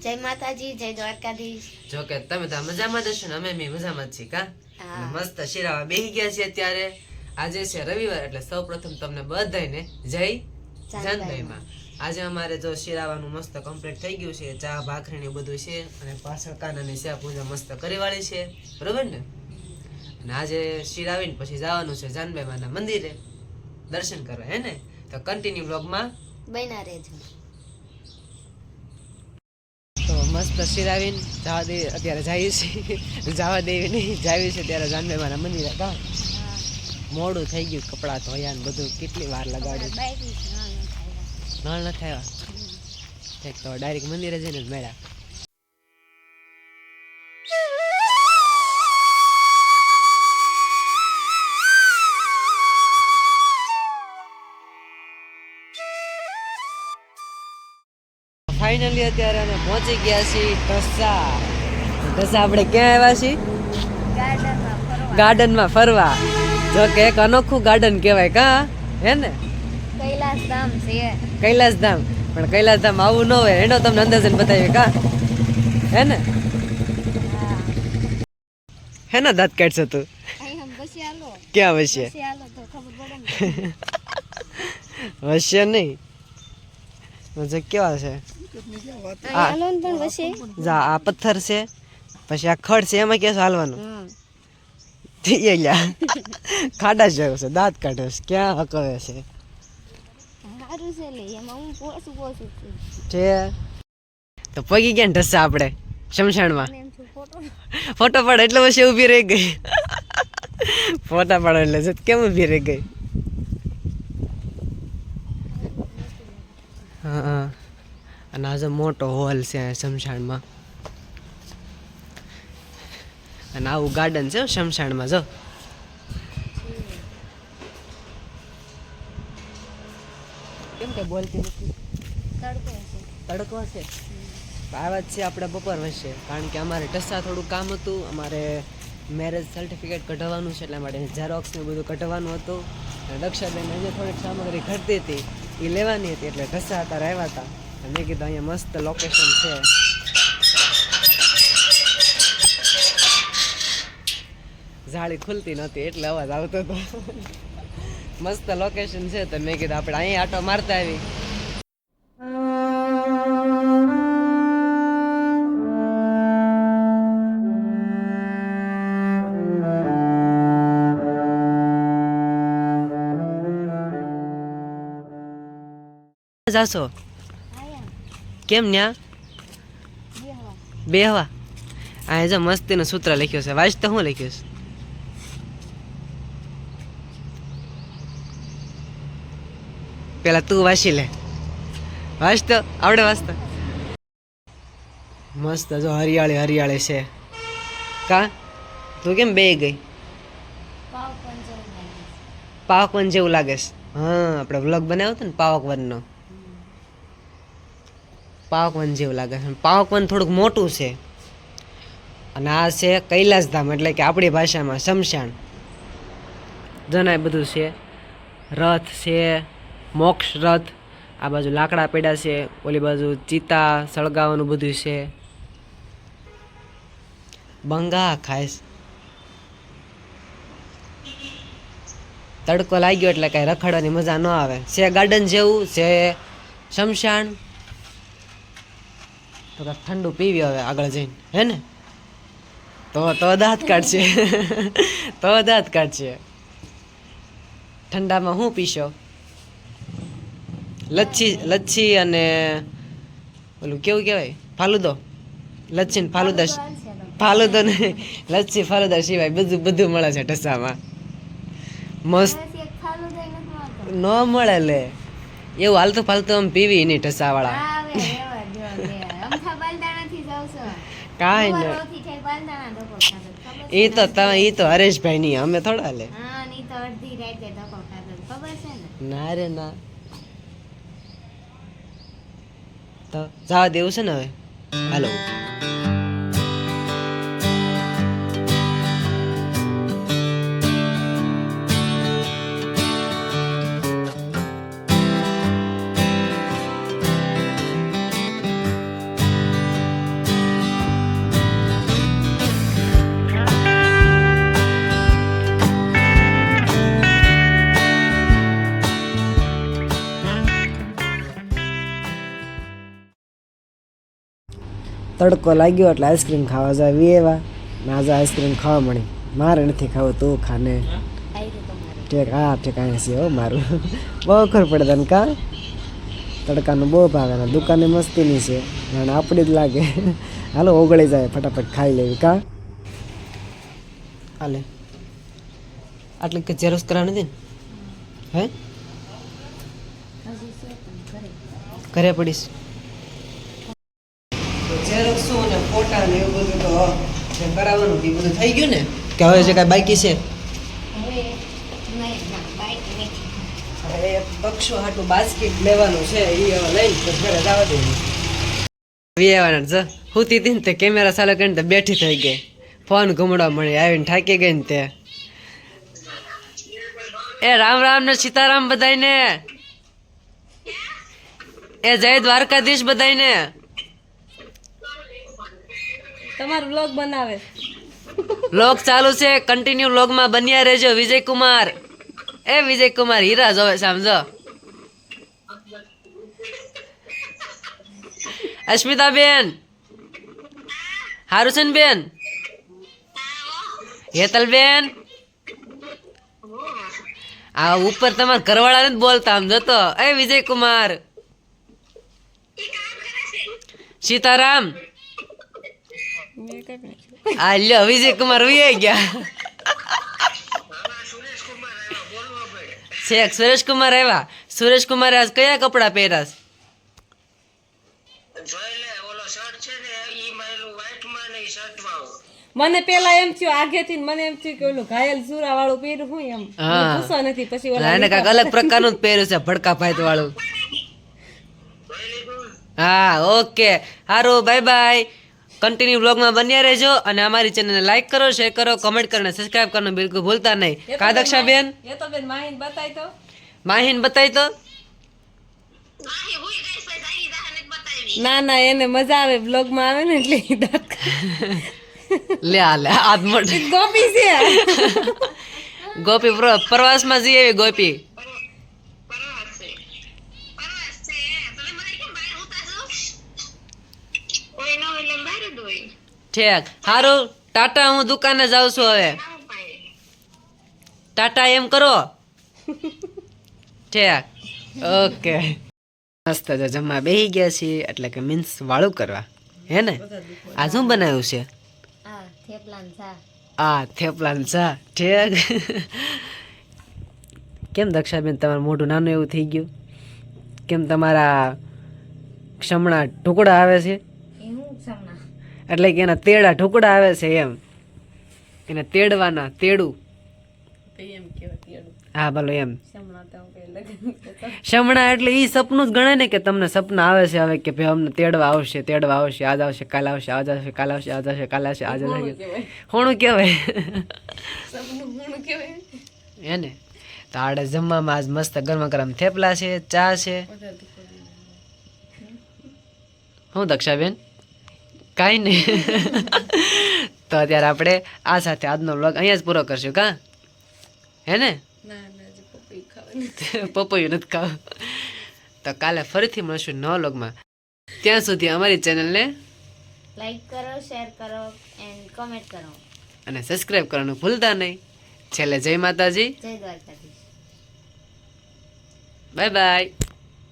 જય માતાજી જય દ્વારકાધીશ. જો કે તમે તો મજામાં જ હશો ને અમે બી મજામાં છીએ કા? મસ્ત શિરાવા બેહી ગયા છે અત્યારે. આજે છે રવિવાર એટલે સૌ પ્રથમ તમને બધાને જય જાનભાઈમાં આજે અમારે જો શિરાવાનું મસ્ત કમ્પ્લીટ થઈ ગયું છે ચા ભાખરી ને બધું છે અને પાછળ કાનાની સેવા પૂજા મસ્ત કરી વાળી છે. બરોબર ને? અને આજે શિરાવીને પછી જવાનું છે જાનભાઈ માના મંદિરે. દર્શન કરવા હે ને? તો કન્ટિન્યુ બ્લોગમાં બન્યા રહેજો તો મસ્ત શિરાવીને જવા દે અત્યારે જઈએ છીએ. જવા દેવી નહીં જાવી છે ત્યારે જાનભાઈ મારા મંદિરે હતા મોડું થઈ ગયું કપડાં ધોયા ને બધું. કેટલી વાર લગાડ્યું? નળ ન થયા તો ડાયરેક્ટ મંદિરે જઈને જ ફાઇનલી અત્યારે અમે પહોંચી ગયા છીએ ઢસા ઢસા આપણે ક્યાં આવ્યા છીએ? ગાર્ડનમાં ફરવા. જો કે એક અનોખું ગાર્ડન કહેવાય કા? હે ને? કૈલાસધામ છે. કૈલાસધામ. પણ કૈલાસધામ આવું ન હોય. એનો તમને અંદાજન બતાવીએ કા? હે ને? હે. ને દાંત કાઢશે તું? ક્યાં વસ્યા? વચ્ચે નહીં. કેવા છે? જા આ પથ્થર છે પછી આ ખડ છે એમાં કેસ હાલવાનું? ખાડા જેવું છે દાંત કાઢે છે ક્યાં હકવે છે? તો પગી ગયા ઢસશે આપણે શમશાનમાં? ફોટો. પાડો એટલે પછી ઊભી રહી ગઈ. ફોટા પાડો એટલે કેમ ઊભી રહી ગઈ હા હા અને આજે મોટો હોલ છે શમશાનમાં. અને આવું ગાર્ડન છે શમશાનમાં જો. કેમ કે બોલતી નથી? તડકો છે તડકો છે આવા જ છે આપણે બપોર વચ્ચે. કારણ કે અમારે ટસ્સા થોડું કામ હતું. અમારે મેરેજ સર્ટિફિકેટ કઢાવવાનું છે એટલા માટે ઝેરોક્સ ને બધું કઢાવવાનું હતું. અને દક્ષાબેન હજી થોડીક સામગ્રી ઘટતી હતી. એ લેવાની હતી એટલે ઢસા હતા રહેવા હતા. મેં કીધું અહીંયા મસ્ત લોકેશન છે. જાળી ખુલતી નહોતી, એટલે અવાજ આવતો હતો. મસ્ત લોકેશન છે તો મેં કીધું આપણે અહીંયા આટો મારતા આવી જાશો? કેમ ન્યા? બે હવા બે આ જો મસ્તીનો સૂત્ર લખ્યો છે. વાંચતો શું લખ્યું છે? પેલા તું વાંચી લે. વાંચતો? આવડે વાંચતો? મસ્ત જો હરિયાળી હરિયાળી છે. કા? તું કેમ બે ગઈ. પાવકવન જેવું લાગે છે. હા આપણે વ્લોગ બનાવ્યો હતો ને પાવકવનનો. પાવકવન જેવું લાગે છે. પાવકવન થોડુંક મોટું છે. અને આ છે કૈલાસધામ, એટલે કે આપણી ભાષામાં શમશાન. જણાય બધું છે. રથ છે, મોક્ષ રથ, આ બાજુ લાકડા પેડા છે, ઓલી બાજુ ચિતા સળગાવવાનું બધું છે. બંગા ખાઈશ તડકો લાગ્યો એટલે કાંઈ રખડવાની મજા ન આવે. છે ગાર્ડન જેવું, છે શમશાન. તો ઠંડુ પીવી હવે આગળ જઈને. હે ને? તો તો દાંત કાઢશે તો દાંત કાઢશે ઠંડામાં શું પીશો? લચ્છી લચ્છી અને ઓલું કેવું કહેવાય? ફાલુદો? લચ્છી ને ફાલુદા ફાલુદો ને લચ્છી, ફાલુદા સિવાય બધું બધું મળે છે ઢસામાં. મસ્ત. ન મળે લે. એવું હાલતું ફાલતું આમ પીવી નહીં ઢસાવાળા હા, હવે રહેવા દ્યો, લે. અમથા બાલદાણાથી જાઉં છું. કાંઈ ન એ તો એ તો હરેશભાઈ ની અમે થોડા લે? ના રે ના. તો જવા દેવું છે ને હવે? હાલો. તડકો લાગ્યો એટલે આઈસ્ક્રીમ ખાવા જાય એવા. ને આજે આઈસ્ક્રીમ ખાવા મળી. મારે નથી ખાવું, તું ખાને ઠેક, હા, ઠેક, અહીંયા છે હો મારું. બહુ ખર પડે તને કા? તડકાનું બહુ ભાવે ને દુકાને મસ્તીની છે. અને આપણી જ લાગે. હાલો, ઓગળી જાય, ફટાફટ ખાઈ લેવી, કા? હાલે. આટલી કે ઝેરોક્સ કરાવવાની હતી ને? હે? ઘરે પડીશ. ઝેરોક્સ શું ને ફોટા ને એવું બધું તો જે કરાવવાનું એ બધું થઈ ગયું ને? કે હવે જે કાંઈ બાકી છે? હવે ના બક્ષો હાટું બાસ્કેટ લેવાનું છે એ હવે ઘરે જવા દેવું વિયાવાના હુતી હતી ને તે કેમેરા ચાલુ કરીને તે બેઠી થઈ ગઈ. ફોન ઘૂમડવા મળી આવીને થાકી ગઈ ને તે. એ રામ રામ ને સીતારામ બધાઈને એ જય દ્વારકાધીશ બધાયને. તમારો બ્લોગ બનાવે. લોક ચાલુ છે. કન્ટિન્યુ લોગમાં બન્યા રહેજો, વિજયકુમાર. એ વિજયકુમાર, હીરા જોવે સમજો અસ્મિતા બેન હારું છે ને બેન હેતલ બેન આ ઉપર તમારા ઘરવાળા નથી બોલતા, આમ જતો. એ વિજય કુમાર સીતારામ. આ લ્યો વિજય કુમાર વી ગયા શેખ સુરેશ કુમાર આવ્યા સુરેશ કુમારે આજ કયા કપડા પહેર્યા? મને પેલા એમ થયું આગેથી મને એમ થયું કે ઓલું ઘાયલ સુરા વાળું પહેર્યું હું એમ. ગુસ્સો નથી પછી ઓલા એને કાંઈક અલગ પ્રકારનું પહેર્યું છે ભડકા ભાઈ વાળું હા ઓકે. સારું બાય બાય. કન્ટિન્યુ બ્લોગમાં બન્યા રહેજો અને અમારી ચેનલને લાઈક કરો શેર કરો કમેન્ટ કરો અને સબસ્ક્રાઇબ કરવાનું બિલકુલ ભૂલતા નહીં. કાદક્ષા બેન એ તો બેન માહિન બતાય તો. માહિન બતાવી તો? ના ના એને મજા આવે બ્લોગમાં આવે ને એટલે દાંત લે આ લે હાથ મોટ ગોપી છે. ગોપી પ્રવાસમાં જઈએ એવી ગોપી. ઠેક. સારું ટાટા હું દુકાને જાઉં છું હવે. ટાટા એમ કરો. ઠેક. ઓકે. મસ્ત તો જમવા બેસી ગયા છીએ એટલે કે મીન્સ વાળું કરવા. હે ને? આ શું બનાવ્યું છે? આ થેપલાન ચા ઠેક. કેમ દક્ષાબેન તમારું મોઢું નાનું એવું થઈ ગયું? કેમ તમારા ક્ષમણા ટુકડા આવે છે? એટલે કે એના તેડા ઢોકળા આવે છે એમ. એને તેડવાના તેડું. એમ હા ભલો એમ. શમણા એટલે એ સપનું જ ગણે ને કે તમને સપના આવે છે હવે કે ભાઈ અમને તેડવા આવશે તેડવા આવશે આજ આવશે કાલ આવશે આજ આવશે કાલ આવશે આજ આવશે કાલ આવશે આજ આવશે. હોણું કહેવાય એને. તો આડે જમવામાં આજ મસ્ત ગરમા ગરમ થેપલા છે ચા છે. હું દક્ષાબેન? કાંઈ નહીં. તો અત્યારે આપણે આ સાથે આજનો વ્લોગ અહીંયા જ પૂરો કરશું કા? હે ને? ના ના પપ્પી ખાવાની પપૈયું નથી ખાવ. તો કાલે ફરીથી મળશું નવા વ્લોગમાં ત્યાં સુધી અમારી ચેનલને લાઈક કરો શેર કરો એન્ડ કોમેન્ટ કરો. અને સબસ્ક્રાઈબ કરવાનું ભૂલતા નહીં. છેલ્લે જય માતાજી. જય દ્વારકાધીશ. Bye bye